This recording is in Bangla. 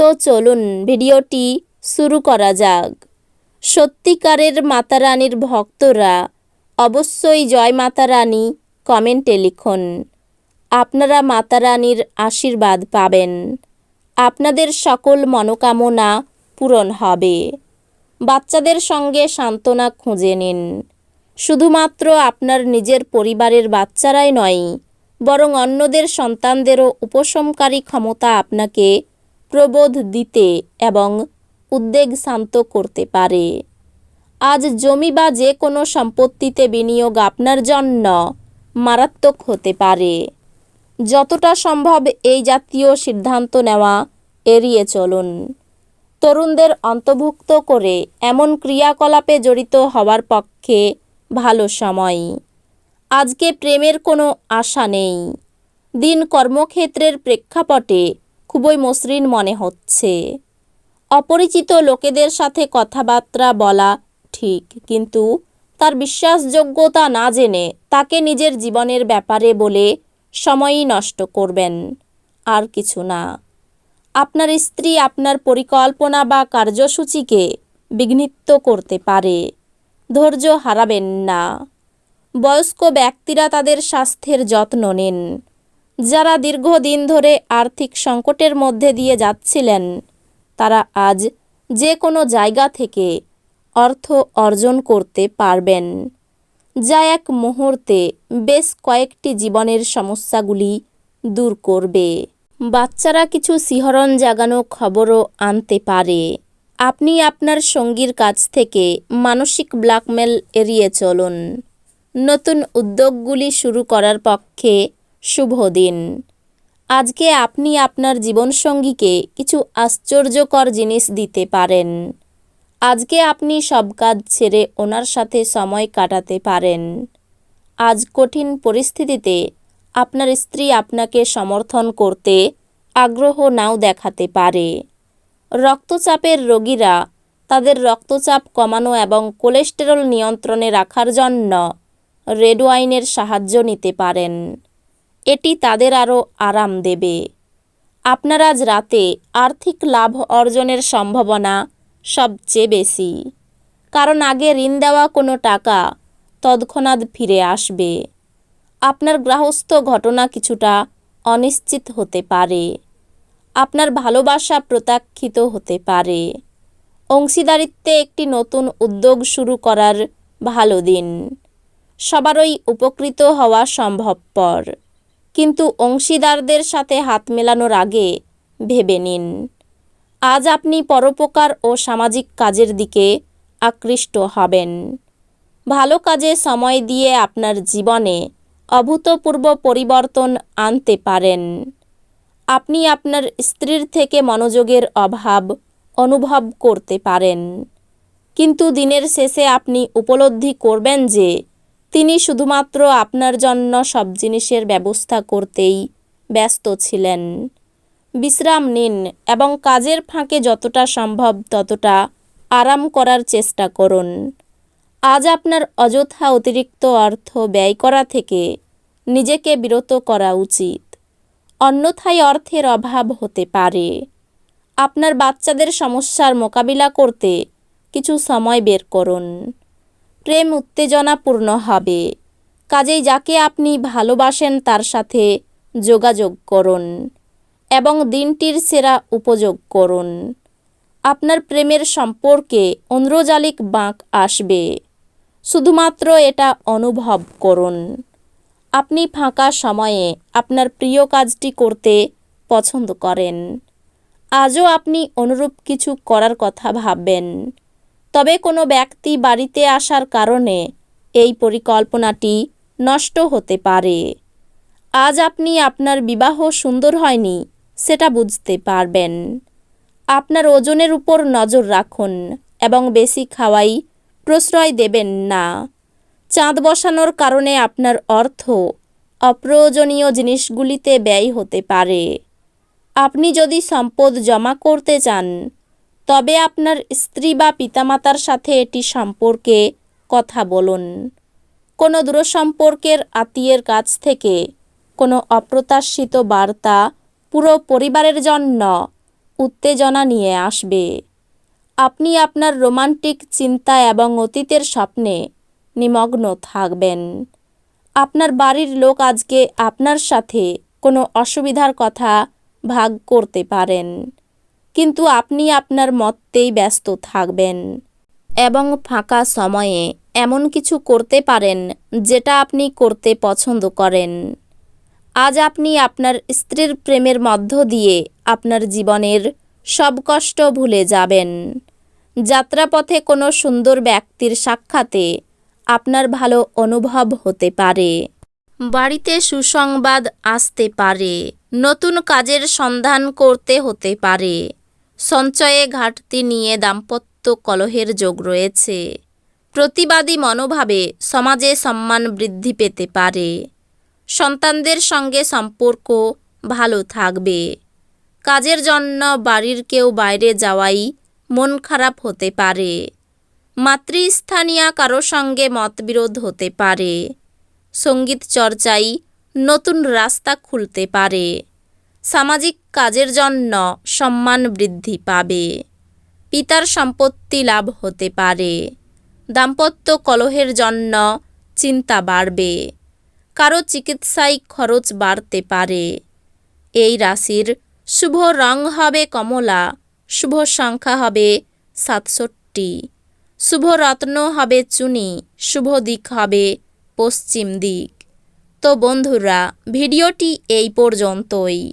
তো চলুন ভিডিওটি শুরু করা যাক। সত্যিকারের মাতারানীর ভক্তরা অবশ্যই জয় মাতারানী কমেন্টে লিখুন। আপনারা মাতারানীর আশীর্বাদ পাবেন। আপনাদের সকল মনোকামনা পূরণ হবে। বাচ্চাদের সঙ্গে সান্ত্বনা খুঁজে নিন। শুধুমাত্র আপনার নিজের পরিবারের বাচ্চারাই নয়, বরং অন্যদের সন্তানদেরও উপশমকারী ক্ষমতা আপনাকে প্রবোধ দিতে এবং উদ্বেগ শান্ত করতে পারে। আজ জমি বা যে কোনো সম্পত্তিতে বিনিয়োগ আপনার জন্য মারাত্মক হতে পারে। যতটা সম্ভব এই জাতীয় সিদ্ধান্ত নেওয়া এড়িয়ে চলুন। তরুণদের অন্তর্ভুক্ত করে এমন ক্রিয়াকলাপে জড়িত হওয়ার পক্ষে ভালো সময়। আজকে প্রেমের কোনো আশা নেই। দিন কর্মক্ষেত্রের প্রেক্ষাপটে খুবই মসৃণ মনে হচ্ছে। অপরিচিত লোকেদের সাথে কথাবার্তা বলা ঠিক, কিন্তু তার বিশ্বাসযোগ্যতা না জেনে তাকে নিজের জীবনের ব্যাপারে বলে সময়ই নষ্ট করবেন। আর কিছু না। আপনার স্ত্রী আপনার পরিকল্পনা বা কার্যসূচিকে বিঘ্নিত করতে পারে। ধৈর্য হারাবেন না। বয়স্ক ব্যক্তিরা তাদের স্বাস্থ্যের যত্ন নিন। যারা দীর্ঘদিন ধরে আর্থিক সংকটের মধ্যে দিয়ে যাচ্ছিলেন, তারা আজ যে কোনো জায়গা থেকে অর্থ অর্জন করতে পারবেন। যা এক মুহূর্তে বেশ কয়েকটি জীবনের সমস্যাগুলি দূর করবে। বাচ্চারা কিছু শিহরণ জাগানো খবরও আনতে পারে। আপনি আপনার সঙ্গীর কাছ থেকে মানসিক ব্ল্যাকমেল এড়িয়ে চলুন। নতুন উদ্যোগগুলি শুরু করার পক্ষে শুভ দিন আজকে আপনি আপনার জীবনসঙ্গীকে কিছু আশ্চর্যকর জিনিস দিতে পারেন। আজকে আপনি সব কাজ ছেড়ে ওনার সাথে সময় কাটাতে পারেন। আজ কঠিন পরিস্থিতিতে আপনার স্ত্রী আপনাকে সমর্থন করতে আগ্রহ নাও দেখাতে পারে। রক্তচাপের রোগীরা তাদের রক্তচাপ কমানো এবং কোলেস্টেরল নিয়ন্ত্রণে রাখার জন্য রেড ওয়াইনের সাহায্য নিতে পারেন। এটি তাদের আরও আরাম দেবে। আপনার আজ রাতে আর্থিক লাভ অর্জনের সম্ভাবনা সবচেয়ে বেশি। কারণ আগে ঋণ দেওয়া কোনো টাকা তৎক্ষণাৎ ফিরে আসবে। আপনার গ্রাহস্থ ঘটনা কিছুটা অনিশ্চিত হতে পারে। আপনার ভালোবাসা প্রত্যাখ্যিত হতে পারে। অংশীদারিত্বে একটি নতুন উদ্যোগ শুরু করার ভালো দিন। সবারই উপকৃত হওয়া সম্ভবপর। কিন্তু অংশীদারদের সাথে হাত মেলানোর আগে ভেবে নিন। আজ আপনি পরোপকার ও সামাজিক কাজের দিকে আকৃষ্ট হবেন। ভালো কাজে সময় দিয়ে আপনার জীবনে অভূতপূর্ব পরিবর্তন আনতে পারেন। আপনি আপনার স্ত্রীর থেকে মনোযোগের অভাব অনুভব করতে পারেন। কিন্তু দিনের শেষে আপনি উপলব্ধি করবেন যে তিনি শুধুমাত্র আপনার জন্য সব জিনিসের ব্যবস্থা করতেই ব্যস্ত ছিলেন। বিশ্রাম নিন এবং কাজের ফাঁকে যতটা সম্ভব ততটা আরাম করার চেষ্টা করুন। আজ আপনার অযথা অতিরিক্ত অর্থ ব্যয় করা থেকে নিজেকে বিরত করা উচিত। অন্যথায় অর্থের অভাব হতে পারে। আপনার বাচ্চাদের সমস্যার মোকাবিলা করতে কিছু সময় বের করুন। প্রেম উত্তেজনাপূর্ণ হবে। কাজেই যাকে আপনি ভালোবাসেন তার সাথে যোগাযোগ করুন এবং দিনটির সেরা উপযোগ করুন। আপনার প্রেমের সম্পর্কে ঐন্দ্রজালিক বাঁক আসবে। শুধুমাত্র এটা অনুভব করুন। আপনি ফাঁকা সময়ে আপনার প্রিয় কাজটি করতে পছন্দ করেন। আজও আপনি অনুরূপ কিছু করার কথা ভাববেন। তবে কোনো ব্যক্তি বাড়িতে আসার কারণে এই পরিকল্পনাটি নষ্ট হতে পারে। আজ আপনি আপনার বিবাহ সুন্দর হয়নি, সেটা বুঝতে পারবেন। আপনার ওজনের উপর নজর রাখুন এবং বেশি খাওয়াই প্রশ্রয় দেবেন না। চাঁদ বসানোর কারণে আপনার অর্থ অপ্রয়োজনীয় জিনিসগুলিতে ব্যয় হতে পারে। আপনি যদি সম্পদ জমা করতে চান তবে আপনার স্ত্রী বা পিতামাতার সাথে এটি সম্পর্কে কথা বলুন। কোনো দূরসম্পর্কের আত্মীয়ের কাছ থেকে কোনো অপ্রত্যাশিত বার্তা পুরো পরিবারের জন্য উত্তেজনা নিয়ে আসবে। আপনি আপনার রোমান্টিক চিন্তা এবং অতীতের স্বপ্নে নিমগ্ন থাকবেন। আপনার বাড়ির লোক আজকে আপনার সাথে কোনো অসুবিধার কথা ভাগ করতে পারেন। কিন্তু আপনি আপনার মতেই ব্যস্ত থাকবেন এবং ফাঁকা সময়ে এমন কিছু করতে পারেন যেটা আপনি করতে পছন্দ করেন। আজ আপনি আপনার স্ত্রীর প্রেমের মধ্য দিয়ে আপনার জীবনের সব কষ্ট ভুলে যাবেন। যাত্রাপথে কোনো সুন্দর ব্যক্তির সাক্ষাতে আপনার ভালো অনুভব হতে পারে। বাড়িতে সুসংবাদ আসতে পারে, নতুন কাজের সন্ধান করতে হতে পারে। সঞ্চয়ে ঘাটতি নিয়ে দাম্পত্য কলহের যোগ রয়েছে। প্রতিবাদী মনোভাবে সমাজে সম্মান বৃদ্ধি পেতে পারে। সন্তানদের সঙ্গে সম্পর্ক ভালো থাকবে। কাজের জন্য বাড়ির কেউ বাইরে যাওয়াই মন খারাপ হতে পারে। মাতৃস্থানীয় কারও সঙ্গে মতবিরোধ হতে পারে। সংগীত চর্চায় নতুন রাস্তা খুলতে পারে। সামাজিক কাজের জন্য সম্মান বৃদ্ধি পাবে। পিতার সম্পত্তি লাভ হতে পারে। দাম্পত্য কলহের জন্য চিন্তা বাড়বে। কারও চিকিৎসায় খরচ বাড়তে পারে। এই রাশির শুভ রং হবে কমলা, শুভ সংখ্যা হবে সাতষট্টি, শুভ রত্ন হবে চুনি, শুভ দিক হবে পশ্চিম দিক। তো বন্ধুরা, ভিডিওটি এই পর্যন্তই।